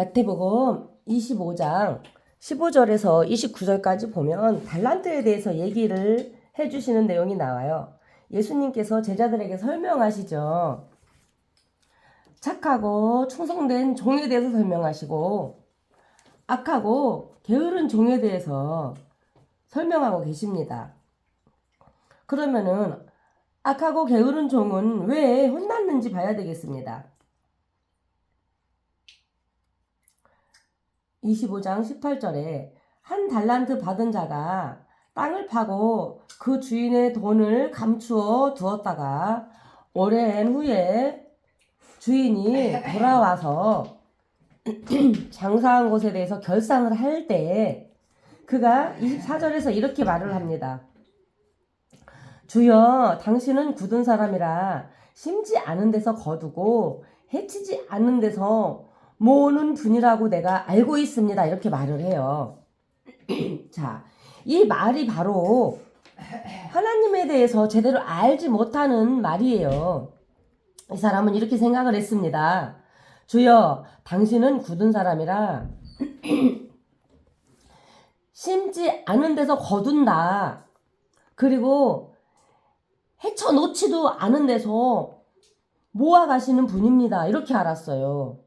마태복음 25장 15절에서 29절까지 보면 달란트에 대해서 얘기를 해주시는 내용이 나와요. 예수님께서 제자들에게 설명하시죠. 착하고 충성된 종에 대해서 설명하시고 악하고 게으른 종에 대해서 설명하고 계십니다. 그러면은 악하고 게으른 종은 왜 혼났는지 봐야 되겠습니다. 25장 18절에 한 달란트 받은 자가 땅을 파고 그 주인의 돈을 감추어 두었다가 오랜 후에 주인이 돌아와서 장사한 것에 대해서 결상을 할 때 그가 24절에서 이렇게 말을 합니다. 주여 당신은 굳은 사람이라 심지 않은 데서 거두고 해치지 않은 데서 모으는 분이라고 내가 알고 있습니다. 이렇게 말을 해요. 자, 이 말이 바로 하나님에 대해서 제대로 알지 못하는 말이에요. 이 사람은 이렇게 생각을 했습니다. 주여, 당신은 굳은 사람이라 심지 않은 데서 거둔다. 그리고 헤쳐 놓지도 않은 데서 모아 가시는 분입니다. 이렇게 알았어요.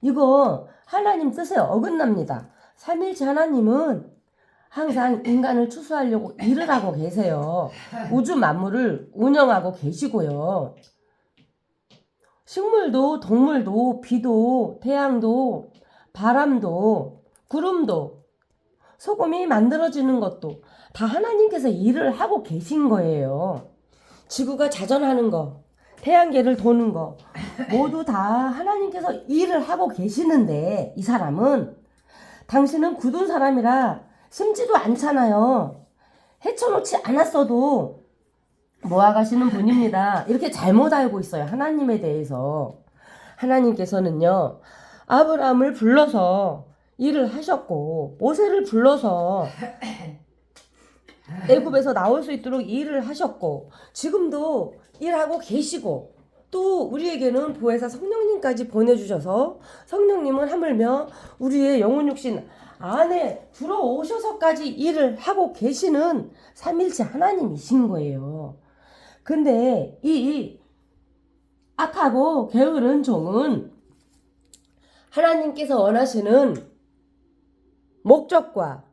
이거 하나님 뜻에 어긋납니다. 삼일째 하나님은 항상 인간을 추수하려고 일을 하고 계세요. 우주 만물을 운영하고 계시고요. 식물도 동물도 비도 태양도 바람도 구름도 소금이 만들어지는 것도 다 하나님께서 일을 하고 계신 거예요. 지구가 자전하는 거, 태양계를 도는 거 모두 다 하나님께서 일을 하고 계시는데 이 사람은 당신은 굳은 사람이라 심지도 않잖아요. 헤쳐놓지 않았어도 모아가시는 분입니다. 이렇게 잘못 알고 있어요. 하나님에 대해서. 하나님께서는요, 아브라함을 불러서 일을 하셨고, 모세를 불러서 애굽에서 나올 수 있도록 일을 하셨고, 지금도 일하고 계시고, 또 우리에게는 보혜사 성령님까지 보내주셔서 성령님은 하물며 우리의 영혼 육신 안에 들어오셔서까지 일을 하고 계시는 삼일째 하나님이신 거예요. 근데 이 악하고 게으른 종은 하나님께서 원하시는 목적과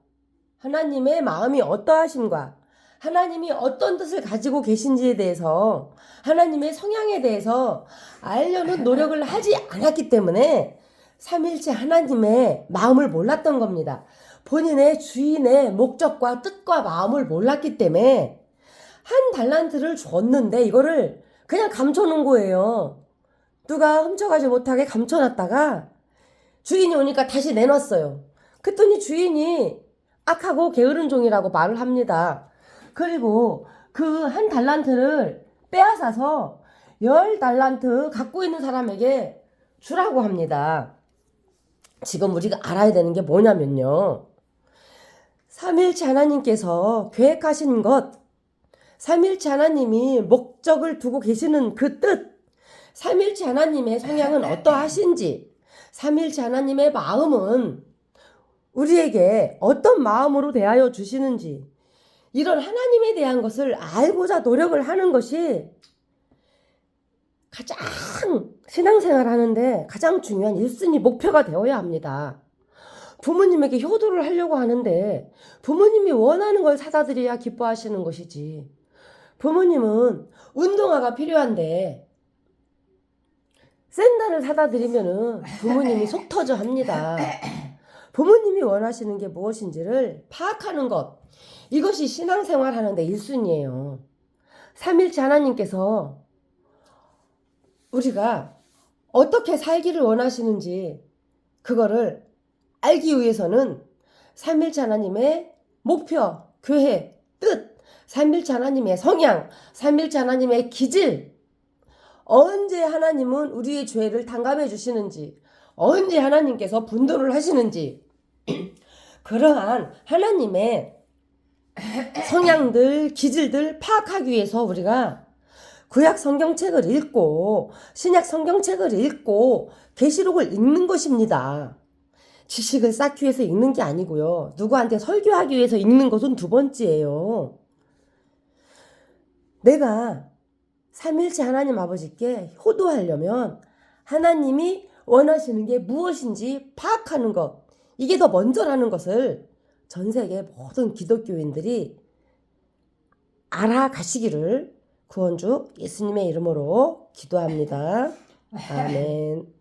하나님의 마음이 어떠하심과 하나님이 어떤 뜻을 가지고 계신지에 대해서 하나님의 성향에 대해서 알려는 노력을 하지 않았기 때문에 삼일째 하나님의 마음을 몰랐던 겁니다. 본인의 주인의 목적과 뜻과 마음을 몰랐기 때문에 한 달란트를 줬는데 이거를 그냥 감춰놓은 거예요. 누가 훔쳐가지 못하게 감춰놨다가 주인이 오니까 다시 내놨어요. 그랬더니 주인이 악하고 게으른 종이라고 말을 합니다. 그리고 그 한 달란트를 빼앗아서 열 달란트 갖고 있는 사람에게 주라고 합니다. 지금 우리가 알아야 되는 게 뭐냐면요. 삼일째 하나님께서 계획하신 것, 삼일째 하나님이 목적을 두고 계시는 그 뜻, 삼일째 하나님의 성향은 어떠하신지, 삼일째 하나님의 마음은 우리에게 어떤 마음으로 대하여 주시는지, 이런 하나님에 대한 것을 알고자 노력을 하는 것이 가장 신앙생활 하는데 가장 중요한 1순위 목표가 되어야 합니다. 부모님에게 효도를 하려고 하는데 부모님이 원하는 걸 사다 드려야 기뻐하시는 것이지. 부모님은 운동화가 필요한데 샌들을 사다 드리면은 부모님이 속 터져 합니다. 부모님이 원하시는 게 무엇인지를 파악하는 것. 이것이 신앙생활 하는데 1순위예요. 삼일째 하나님께서 우리가 어떻게 살기를 원하시는지 그거를 알기 위해서는 삼일째 하나님의 목표, 교회, 뜻, 삼일째 하나님의 성향, 삼일째 하나님의 기질, 언제 하나님은 우리의 죄를 탕감해 주시는지, 언제 하나님께서 분도를 하시는지, 그러한 하나님의 성향들, 기질들 파악하기 위해서 우리가 구약 성경책을 읽고 신약 성경책을 읽고 계시록을 읽는 것입니다. 지식을 쌓기 위해서 읽는 게 아니고요. 누구한테 설교하기 위해서 읽는 것은 두 번째예요. 내가 삼일체 하나님 아버지께 효도하려면 하나님이 원하시는 게 무엇인지 파악하는 것. 이게 더 먼저라는 것을 전 세계 모든 기독교인들이 알아가시기를 구원주 예수님의 이름으로 기도합니다. 아멘.